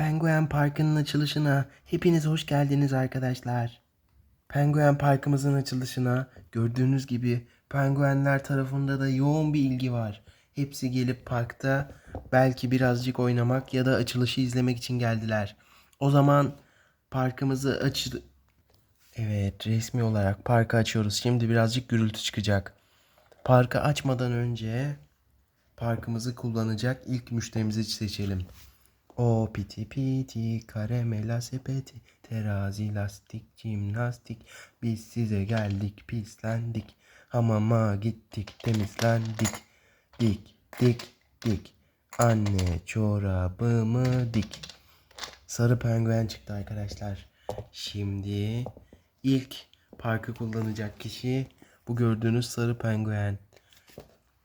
Penguen Parkı'nın açılışına hepiniz hoş geldiniz arkadaşlar. Penguen Parkımızın açılışına gördüğünüz gibi penguenler tarafında da yoğun bir ilgi var. Hepsi gelip parkta belki birazcık oynamak ya da açılışı izlemek için geldiler. O zaman parkımızı açıl... Evet resmi olarak parkı açıyoruz. Şimdi birazcık gürültü çıkacak. Parkı açmadan önce parkımızı kullanacak ilk müşterimizi seçelim. O piti piti karamela sepeti terazi lastik jimnastik. Biz size geldik pislendik. Hamama gittik temizlendik. Dik dik dik. Anne çorabımı dik. Sarı penguen çıktı arkadaşlar. Şimdi ilk parkı kullanacak kişi bu gördüğünüz sarı penguen.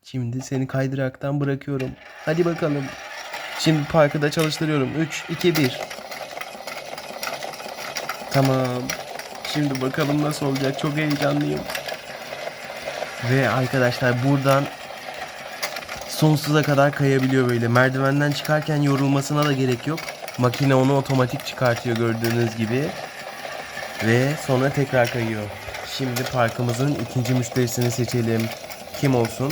Şimdi seni kaydıraktan bırakıyorum. Hadi bakalım. Şimdi parkı da çalıştırıyorum. 3, 2, 1. Tamam. Şimdi bakalım nasıl olacak. Çok heyecanlıyım. Ve arkadaşlar buradan sonsuza kadar kayabiliyor böyle. Merdivenden çıkarken yorulmasına da gerek yok. Makine onu otomatik çıkartıyor gördüğünüz gibi. Ve sonra tekrar kayıyor. Şimdi parkımızın ikinci müşterisini seçelim. Kim olsun?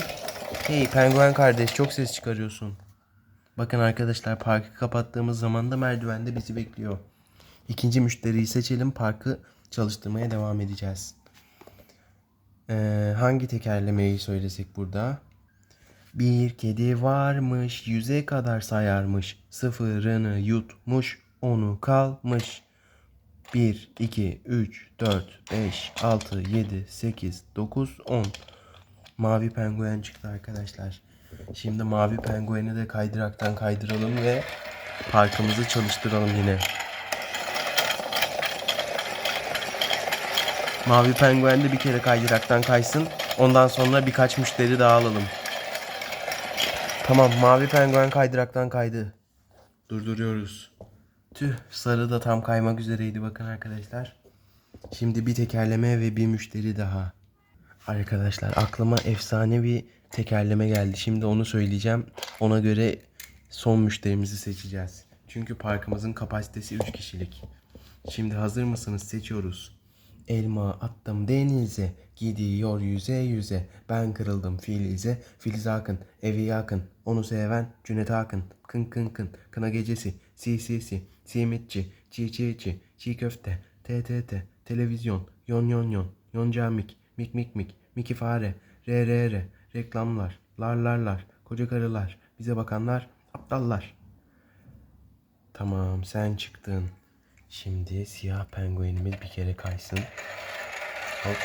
Hey penguen kardeş çok ses çıkarıyorsun. Bakın arkadaşlar parkı kapattığımız zaman da merdivende bizi bekliyor. İkinci müşteriyi seçelim parkı çalıştırmaya devam edeceğiz. Ee, hangi tekerlemeyi söylesek burada? Bir kedi varmış yüze kadar sayarmış sıfırını yutmuş onu kalmış. 1, 2, 3, 4, 5, 6, 7, 8, 9, 10. Mavi penguen çıktı arkadaşlar. Şimdi mavi pengueni de kaydıraktan kaydıralım ve parkımızı çalıştıralım yine. Mavi penguen de bir kere kaydıraktan kaysın. Ondan sonra birkaç müşteri daha alalım. Tamam mavi penguen kaydıraktan kaydı. Durduruyoruz. Tüh sarı da tam kaymak üzereydi bakın arkadaşlar. Şimdi bir tekerleme ve bir müşteri daha. Arkadaşlar aklıma efsane bir tekerleme geldi. Şimdi onu söyleyeceğim. Ona göre son müşterimizi seçeceğiz. Çünkü parkımızın kapasitesi 3 kişilik. Şimdi hazır mısınız? Seçiyoruz. Elma attım denize, gidiyor yüze yüze. Ben kırıldım Filiz'e, Filiz Akın, evi yakın. Onu seven Cüneyt Akın, kın kın kın. Kına gecesi, si si si, simitçi, çiğ çiğ çiğ, çiğ köfte, t t t, televizyon, yon yon yon, yonca mik, mik mik mik, miki fare, re re re, reklamlar, lar lar lar, koca karılar, bize bakanlar, aptallar. Tamam sen çıktın. Şimdi siyah penguenimiz bir kere kaysın. Hop.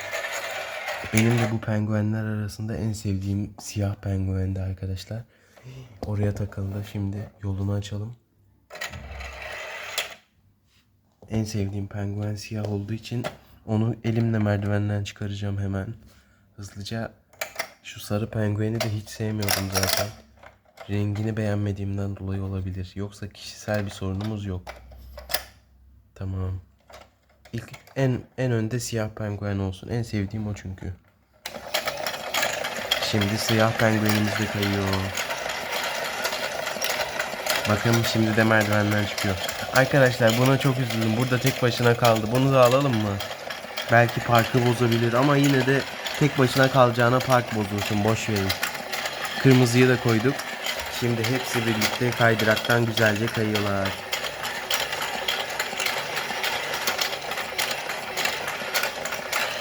Benim de bu penguenler arasında en sevdiğim siyah penguendi arkadaşlar. Oraya takıldı. Şimdi yolunu açalım. En sevdiğim penguen siyah olduğu için onu elimle merdivenden çıkaracağım hemen. Hızlıca şu sarı pengueni de hiç sevmiyordum zaten. Rengini beğenmediğimden dolayı olabilir. Yoksa kişisel bir sorunumuz yok. Tamam. İlk en en önde siyah penguen olsun. En sevdiğim o çünkü. Şimdi siyah penguenimiz de kayıyor. Bakın şimdi de merdivenden çıkıyor. Arkadaşlar buna çok üzüldüm. Burada tek başına kaldı. Bunu da alalım mı? Belki parkı bozabilir ama yine de tek başına kalacağına park bozulsun. Boş verin. Kırmızıyı da koyduk. Şimdi hepsi birlikte kaydıraktan güzelce kayıyorlar.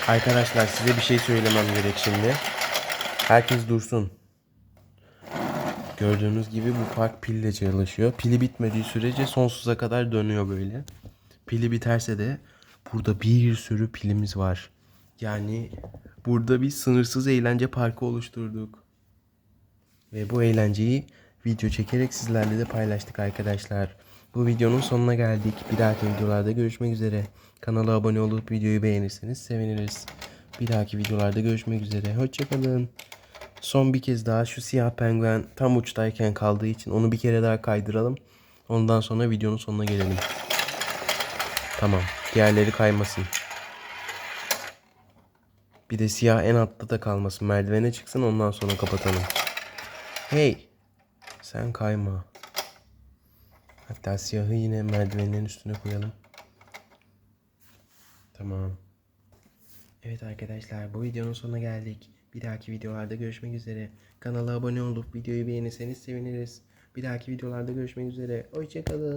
Arkadaşlar size bir şey söylemem gerek şimdi. Herkes dursun. Gördüğünüz gibi bu park pille çalışıyor. Pili bitmediği sürece sonsuza kadar dönüyor böyle. Pili biterse de burada bir sürü pilimiz var. Yani burada bir sınırsız eğlence parkı oluşturduk. Ve bu eğlenceyi video çekerek sizlerle de paylaştık arkadaşlar. Bu videonun sonuna geldik. Bir dahaki videolarda görüşmek üzere. Kanala abone olup videoyu beğenirseniz seviniriz. Bir dahaki videolarda görüşmek üzere. Hoşçakalın. Son bir kez daha şu siyah penguen tam uçtayken kaldığı için onu bir kere daha kaydıralım. Ondan sonra videonun sonuna gelelim. Tamam. Diğerleri kaymasın. Bir de siyah en altta da kalmasın. Merdivene çıksın ondan sonra kapatalım. Hey. Sen kayma. Hatta siyahı yine merdivenlerin üstüne koyalım. Tamam. Evet arkadaşlar bu videonun sonuna geldik. Bir dahaki videolarda görüşmek üzere. Kanala abone olup videoyu beğenirseniz seviniriz. Bir dahaki videolarda görüşmek üzere. Hoşçakalın.